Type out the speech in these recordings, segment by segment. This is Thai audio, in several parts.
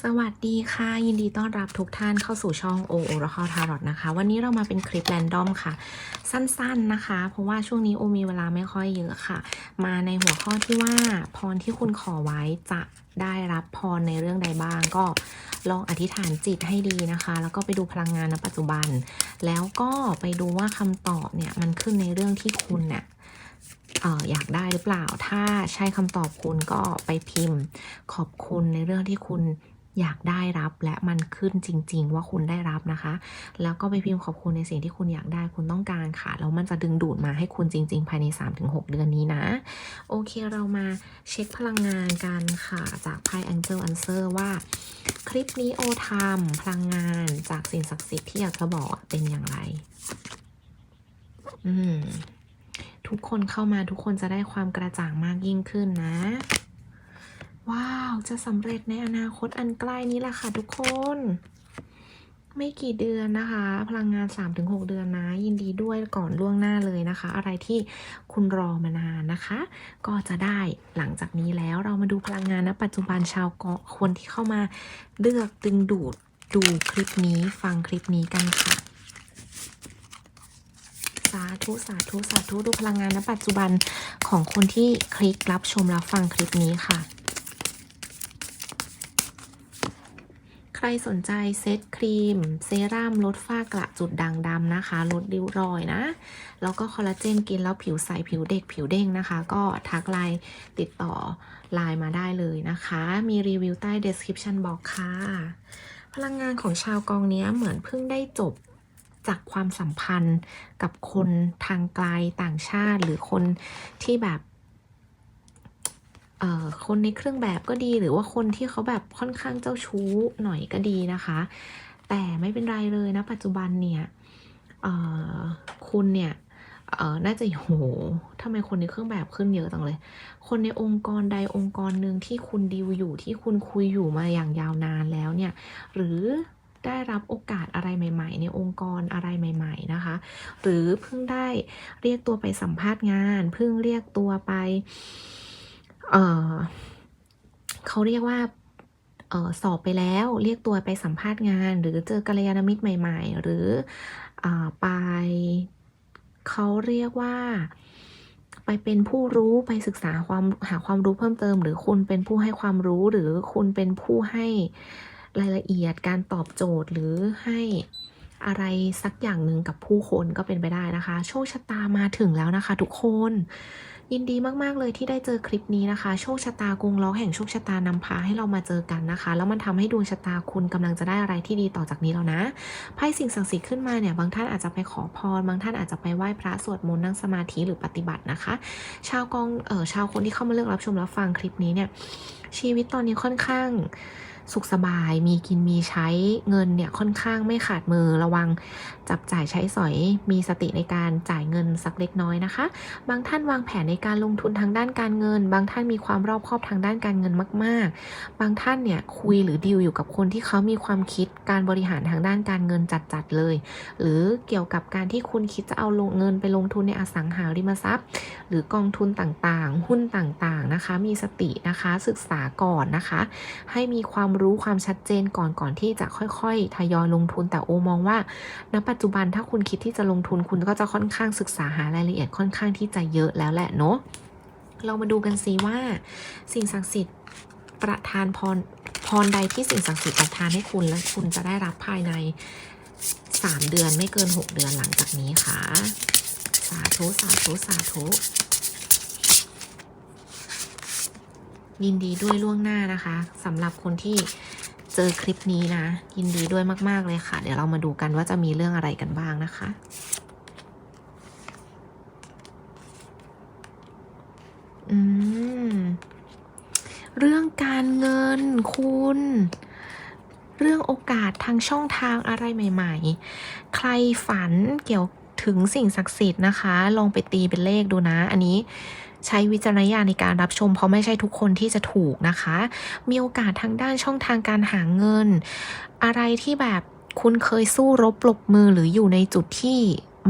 สวัสดีค่ะ ยินดีต้อนรับทุกท่านเข้าสู่ช่องโอโอราคาทารอตนะคะ วันนี้เรามาเป็นคลิปแรนดอมค่ะ สั้นๆนะคะ เพราะว่าช่วงนี้โอมีเวลาไม่ค่อยเยอะค่ะ มาในหัวข้อที่ว่าพรที่คุณขอไว้จะได้รับพรในเรื่องใดบ้าง ก็ลองอธิษฐานจิตให้ดีนะคะ แล้วก็ไปดูพลังงานณปัจจุบัน แล้วก็ไปดูว่าคำตอบเนี่ยมันขึ้นในเรื่องที่คุณเนี่ยอออยากได้หรือเปล่า ถ้าใช่คำตอบคุณก็ไปพิมพ์ ขอบคุณในเรื่องที่คุณ อยากได้รับและมันขึ้นจริง ๆ ว่าคุณได้รับนะคะ แล้วก็ไปพิมพ์ขอบคุณในสิ่งที่คุณอยากได้คุณต้องการค่ะแล้วมันจะดึงดูดมาให้คุณจริง ๆ ภายใน 3-6 เดือนนี้นะ โอเคเรามาเช็คพลังงานกันค่ะจากไพ่ Angel Answer ว่า คลิปนี้โอทำพลังงานจากสิ่งศักดิ์สิทธิ์ที่อยากจะบอกเป็นอย่างไร อืมทุกคนเข้ามาทุกคนจะได้ความกระจ่างมากยิ่งขึ้นนะ ว้าว จะสำเร็จในอนาคตอันใกล้นี้แหละค่ะทุกคน ไม่กี่เดือนนะคะ พลังงาน 3-6 เดือนนะ ยินดีด้วยก่อนล่วงหน้าเลยนะคะ อะไรที่คุณรอมานานนะคะ ก็จะได้หลังจากนี้แล้วเรามาดูพลังงานณปัจจุบันชาวเกาะคนที่เข้ามาเลือกดึงดูดดูคลิปนี้ฟังคลิปนี้กันค่ะสาธุสาธุสาธุดูพลังงานณปัจจุบันของคนที่คลิกรับชมรับฟังคลิปนี้ค่ะ ใค รสนใจเซตครีม เซรั่มลดฝ้ากระจุดด่างดำนะคะ ลดริ้วรอยนะ แล้วก็คอลลาเจนกินแล้วผิวใส ผิวเด็กผิวเด้งนะคะ ก็ทักไลน์ติดต่อไลน์มาได้เลยนะคะ มีรีวิวใต้ description บอกค่ะ พลังงานของชาวกองนี้เหมือนเพิ่งได้จบจากความสัมพันธ์กับคนทางไกลต่างชาติหรือคนที่แบบ คนในเครื่องแบบก็ดีหรือว่าคนที่เขาแบบค่อนข้างเจ้าชู้หน่อยก็ดีนะคะ แต่ไม่เป็นไรเลยนะ ปัจจุบันเนี่ยคุณเนี่ยน่าจะโหทำไมคนในเครื่องแบบขึ้นเยอะจังเลย คนในองค์กรใดองค์กรหนึ่งที่คุณดีลอยู่ที่คุณคุยอยู่มาอย่างยาวนานแล้วเนี่ย หรือได้รับโอกาสอะไรใหม่ ๆ ในองค์กรอะไรใหม่ ๆนะคะ หรือเพิ่งได้เรียกตัวไปสัมภาษณ์งาน เพิ่งเรียกตัวไป เเขาเรียกว่าออสอบไปแล้วเรียกตัวไปสัมภาษณ์งาน หรือเจอกัลยาณมิตรใหม่ ๆ หรืออไปเขาเรียกว่าไปเป็นผู้รู้ไปศึกษาความหาความรู้เพิ่มเติม หรือคุณเป็นผู้ให้ความรู้หรือคุณเป็นผู้ให้รายละเอียดการตอบโจทย์หรือให้อะไรสักอย่างหนึ่งกับผู้คนก็เป็นไปได้นะคะ โชคชะตามาถึงแล้วนะคะทุกคน ยินดีมากๆเลยที่ได้เจอคลิปนี้นะคะ โชคชะตากรงล้อแห่งโชคชะตานำพาให้เรามาเจอกันนะคะ แล้วมันทำให้ดวงชะตาคุณกำลังจะได้อะไรที่ดีต่อจากนี้แล้วนะไพ่สิ่งศักดิ์สิทธิ์ขึ้นมาเนี่ยบางท่านอาจจะไปขอพร บางท่านอาจจะไปไหว้พระสวดมนต์นั่งสมาธิหรือปฏิบัตินะคะ ชาวกองเออชาวคนที่เข้ามาเลือกรับชมรับฟังคลิปนี้เนี่ยชีวิตตอนนี้ค่อนข้าง สุขสบายมีกินมีใช้เงินเนี่ยค่อนข้างไม่ขาดมือระวังจับจ่ายใช้สอยมีสติในการจ่ายเงินสักเล็กน้อยนะคะ บางท่านวางแผนในการลงทุนทางด้านการเงิน บางท่านมีความรอบคอบทางด้านการเงินมาก ๆ บางท่านเนี่ยคุยหรือดีลอยู่กับคนที่เขามีความคิดการบริหารทางด้านการเงินจัดๆเลย หรือเกี่ยวกับการที่คุณคิดจะเอาลงเงินไปลงทุนในอสังหาริมทรัพย์ หรือกองทุนต่างๆ หุ้นต่างๆนะคะ มีสตินะคะศึกษาก่อนนะคะ ให้มีความรู้ความชัดเจนก่อนก่อนที่จะค่อยๆ ทยอยลงทุน แต่โอมองว่า ณ ปัจจุบันถ้าคุณคิดที่จะลงทุนคุณก็จะค่อนข้างศึกษาหารายละเอียดค่อนข้างที่จะเยอะแล้วแหละเนาะ เรามาดูกันซิว่า สิ่งศักดิ์สิทธิ์ประทานพรพรใดที่สิ่งศักดิ์สิทธิ์ประทานให้คุณและคุณจะได้รับภายใน 3 เดือนไม่เกิน 6 เดือนหลังจากนี้ค่ะ สาธุ สาธุ สาธุ ยินดีด้วยล่วงหน้านะคะสำหรับคนที่เจอคลิปนี้นะ ยินดีด้วยมาก ๆ เลยค่ะ เดี๋ยวเรามาดูกันว่าจะมีเรื่องอะไรกันบ้างนะคะอืมเรื่องการเงินคุณ เรื่องโอกาสทางช่องทางอะไรใหม่ ๆ ใครฝันเกี่ยวถึงสิ่งศักดิ์สิทธิ์นะคะ ลองไปตีเป็นเลขดูนะ อันนี้ ใช้วิจารณญาณในการรับชม เพราะไม่ใช่ทุกคนที่จะถูกนะคะ มีโอกาสทางด้านช่องทางการหาเงิน อะไรที่แบบคุณเคยสู้รบปรบมือหรืออยู่ในจุดที่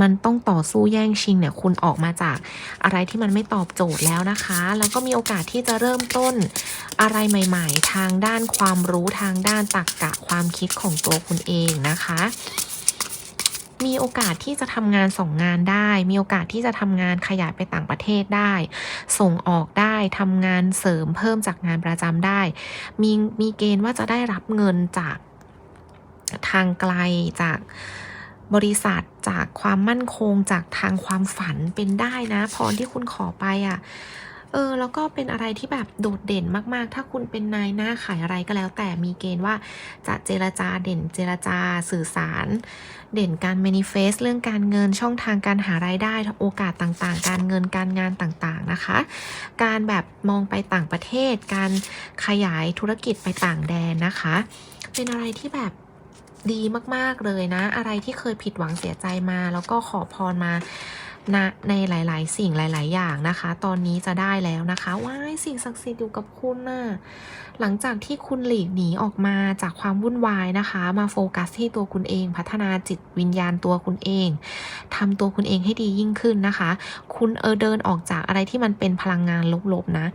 มันต้องต่อสู้แย่งชิงเนี่ยคุณออกมาจากอะไรที่มันไม่ตอบโจทย์แล้วนะคะ แล้วก็มีโอกาสที่จะเริ่มต้นอะไรใหม่ ๆ ทางด้านความรู้ทางด้านตรรกกะความคิดของตัวคุณเองนะคะ มีโอกาสที่จะทำงานส่งงานได้ มีโอกาสที่จะทำงานขยายไปต่างประเทศได้ ส่งออกได้ทำงานเสริมเพิ่มจากงานประจำได้ มีมีเกณฑ์ว่าจะได้รับเงินจากทางไกลจากบริษัทจากความมั่นคงจากทางความฝันเป็นได้นะพรที่คุณขอไปอะ่ะเออแล้วก็เป็นอะไรที่แบบโดดเด่นมากๆ ถ้าคุณเป็นนายหน้าขายอะไรก็แล้ว แต่มีเกณฑ์ว่าจะเจรจาเด่นเจรจาสื่อสาร เด่นการ manifest เรื่องการเงินช่องทางการหารายได้โอกาสต่างๆ การเงินการงานต่างๆนะคะ การแบบมองไปต่างประเทศ การขยายธุรกิจไปต่างแดนนะคะ เป็นอะไรที่แบบดีมากๆเลยนะ อะไรที่เคยผิดหวังเสียใจมา แล้วก็ขอพรมา นะในหลาย ๆ สิ่งหลาย ๆ อย่างนะคะ ตอนนี้จะได้แล้วนะคะว้ายสิ่งศักดิ์สิทธิ์อยู่กับคุณน่ะหลังจากที่คุณหลีกหนีออกมาจากความวุ่นวายนะคะ มาโฟกัสที่ตัวคุณเอง พัฒนาจิตวิญญาณตัวคุณเองทำตัวคุณเองให้ดียิ่งขึ้นนะคะ คุณเออเดินออกจากอะไรที่มันเป็นพลังงานลบ ๆ นะ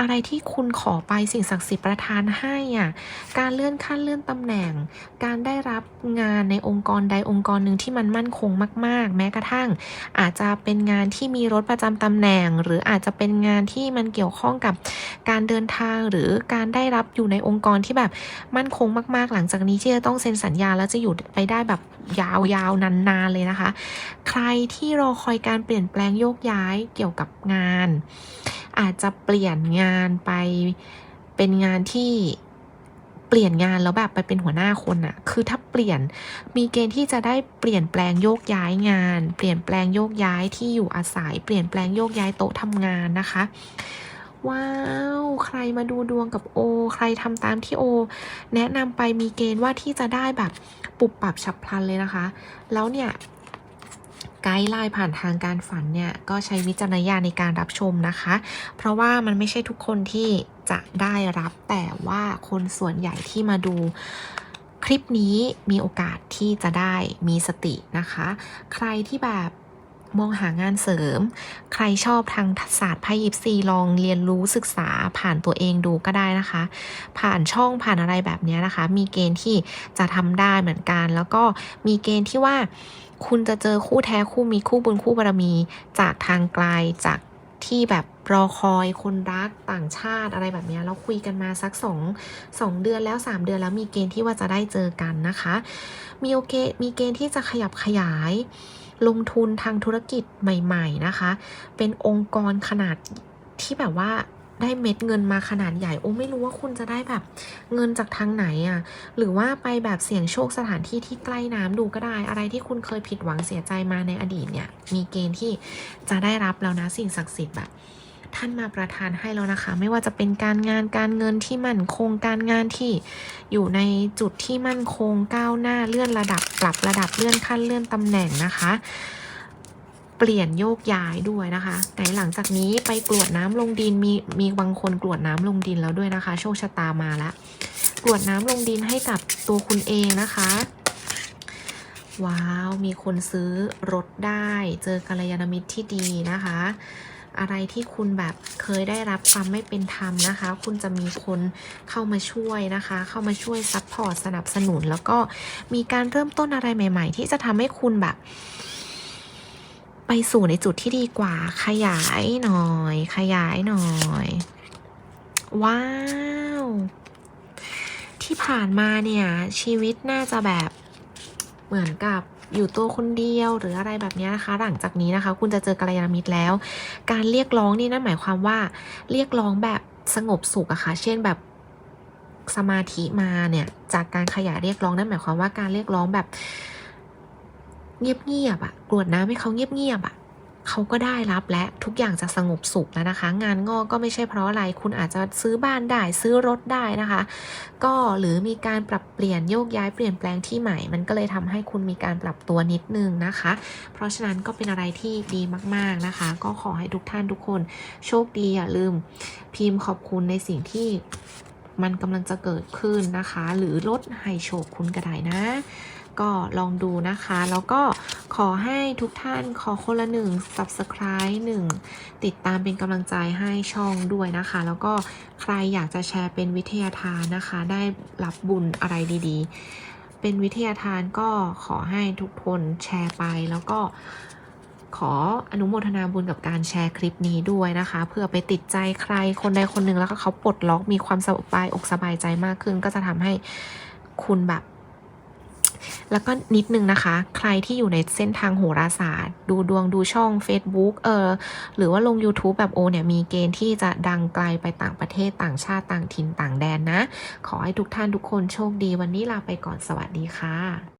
อะไรที่คุณขอไปสิ่งศักดิ์สิทธิ์ประทานให้อะการเลื่อนขั้นเลื่อนตำแหน่ง การได้รับงานในองค์กรใดองค์กรหนึ่งที่มันมั่นคงมาก ๆ แม้กระทั่งอาจจะจะเป็นงานที่มีรถประจำตำแหน่ง หรืออาจจะเป็นงานที่มันเกี่ยวข้องกับการเดินทางหรือการได้รับอยู่ในองค์กรที่แบบมั่นคงมาก ๆ หลังจากนี้ที่จะต้องเซ็นสัญญาแล้วจะอยู่ไปได้แบบยาวๆนานๆเลยนะคะ ใครที่รอคอยการเปลี่ยนแปลงโยกย้ายเกี่ยวกับงาน อาจจะเปลี่ยนงานไปเป็นงานที่ เปลี่ยนงานแล้วแบบไปเป็นหัวหน้าคนอะคือถ้าเปลี่ยนมีเกณฑ์ที่จะได้เปลี่ยนแปลงโยกย้ายงาน เปลี่ยนแปลงโยกย้ายที่อยู่อาศัย เปลี่ยนแปลงโยกย้ายโต๊ะทำงานนะคะ ว้าว ใครมาดูดวงกับโอ ใครทำตามที่โอ แนะนำไปมีเกณฑ์ว่าที่จะได้แบบปุบปรับฉับพลันเลยนะคะ แล้วเนี่ย ไกด์ไลน์ผ่านทางการฝันเนี่ยก็ใช้วิจารณญาณในการรับชมนะคะ เพราะว่ามันไม่ใช่ทุกคนที่จะได้รับแต่ว่าคนส่วนใหญ่ที่มาดูคลิปนี้มีโอกาสที่จะได้มีสตินะคะ ใครที่แบบ มองหางานเสริม ใครชอบทางศาสตร์ไพ่ยิปซีลองเรียนรู้ศึกษาผ่านตัวเองดูก็ได้นะคะ ผ่านช่องผ่านอะไรแบบนี้นะคะ มีเกณฑ์ที่จะทำได้เหมือนกัน แล้วก็มีเกณฑ์ที่ว่าคุณจะเจอคู่แท้คู่มีคู่บุญคู่บารมี จากทางไกลจากที่แบบรอคอยคนรักต่างชาติอะไรแบบนี้แล้วคุยกันมาสักสองสองเดือนแล้ว 3 เดือนแล้วมีเกณฑ์ที่ว่าจะได้เจอกันนะคะ มีโอเค มีเกณฑ์ที่จะขยับขยาย ลงทุนทางธุรกิจใหม่ๆนะคะ เป็นองค์กรขนาดที่แบบว่าได้เม็ดเงินมาขนาดใหญ่ โอ้ไม่รู้ว่าคุณจะได้แบบเงินจากทางไหนอะ่ะ หรือว่าไปแบบเสี่ยงโชคสถานที่ที่ใกล้น้ำดูก็ได้ อะไรที่คุณเคยผิดหวังเสียใจมาในอดีตเนี่ย มีเกณฑ์ที่จะได้รับแล้วนะสิ่งศักดิ์สิทธิ์แบบ ท่านมาประทานให้แล้วนะคะ ไม่ว่าจะเป็นการงานการเงินที่มั่นคงการงานที่อยู่ในจุดที่มั่นคงก้าวหน้าเลื่อนระดับปรับระดับเลื่อนขั้นเลื่อนตำแหน่งนะคะ เปลี่ยนโยกย้ายด้วยนะคะแต่หลังจากนี้ไปกรวดน้ำลงดินมีมีบางคนกรวดน้ำลงดินแล้วด้วยนะคะ โชคชะตามาแล้วกรวดน้ำลงดินให้กับตัวคุณเองนะคะว้าว มีคนซื้อรถได้ เจอกัลยาณมิตรที่ดีนะคะ อะไรที่คุณแบบเคยได้รับความไม่เป็นธรรมนะคะ คุณจะมีคนเข้ามาช่วยนะคะ เข้ามาช่วยซัพพอร์ตสนับสนุน แล้วก็มีการเริ่มต้นอะไรใหม่ ๆ ที่จะทำให้คุณแบบ ไปสู่ในจุดที่ดีกว่า ขยายหน่อย ขยายหน่อย ว้าว ที่ผ่านมาเนี่ย ชีวิตน่าจะแบบเหมือนกับ อยู่ตัวคนเดียวหรืออะไรแบบนี้นะคะ หลังจากนี้นะคะ คุณจะเจอกัลยาณมิตรแล้ว การเรียกร้องนี่นั่นหมายความว่า เรียกร้องแบบสงบสุขอะค่ะ เช่นแบบสมาธิมาเนี่ย จากการขยายเรียกร้องนั่นหมายความว่าการเรียกร้องแบบเงียบๆอะกรวดน้ำให้เขาเงียบๆอะ เขาก็ได้รับและทุกอย่างจะสงบสุขแล้วนะคะ งานงอกก็ไม่ใช่เพราะอะไร คุณอาจจะซื้อบ้านได้ซื้อรถได้นะคะ ก็หรือมีการปรับเปลี่ยนโยกย้ายเปลี่ยนแปลงที่ใหม่ มันก็เลยทำให้คุณมีการปรับตัวนิดนึงนะคะ เพราะฉะนั้นก็เป็นอะไรที่ดีมากๆนะคะ ก็ขอให้ทุกท่านทุกคนโชคดีอย่าลืม พิมพ์ขอบคุณในสิ่งที่มันกำลังจะเกิดขึ้นนะคะ หรือลดให้โชคคุณก็ได้นะ ก็ลองดูนะคะ แล้วก็ขอให้ทุกท่านขอคนละหนึ่ง subscribe หนึ่งติดตามเป็นกำลังใจให้ช่องด้วยนะคะ แล้วก็ใครอยากจะแชร์เป็นวิทยาทานนะคะ ได้รับบุญอะไรดีๆ เป็นวิทยาทานก็ขอให้ทุกคนแชร์ไปแล้วก็ขออนุโมทนาบุญกับการแชร์คลิปนี้ด้วยนะคะ เพื่อไปติดใจใครคนใดคนหนึ่งแล้วก็เขาปลดล็อกมีความสบายอกสบายใจมากขึ้น ก็จะทำให้คุณแบบ แล้วก็นิดนึงนะคะ ใครที่อยู่ในเส้นทางโหราศาสตร์ ดูดวงดูช่อง Facebook เออหรือว่าลง YouTube แบบโอเนี่ยมีเกณฑ์ที่จะดังไกลไปต่างประเทศต่างชาติต่างถิ่นต่างแดนนะ ขอให้ทุกท่านทุกคนโชคดีวันนี้ลาไปก่อนสวัสดีค่ะ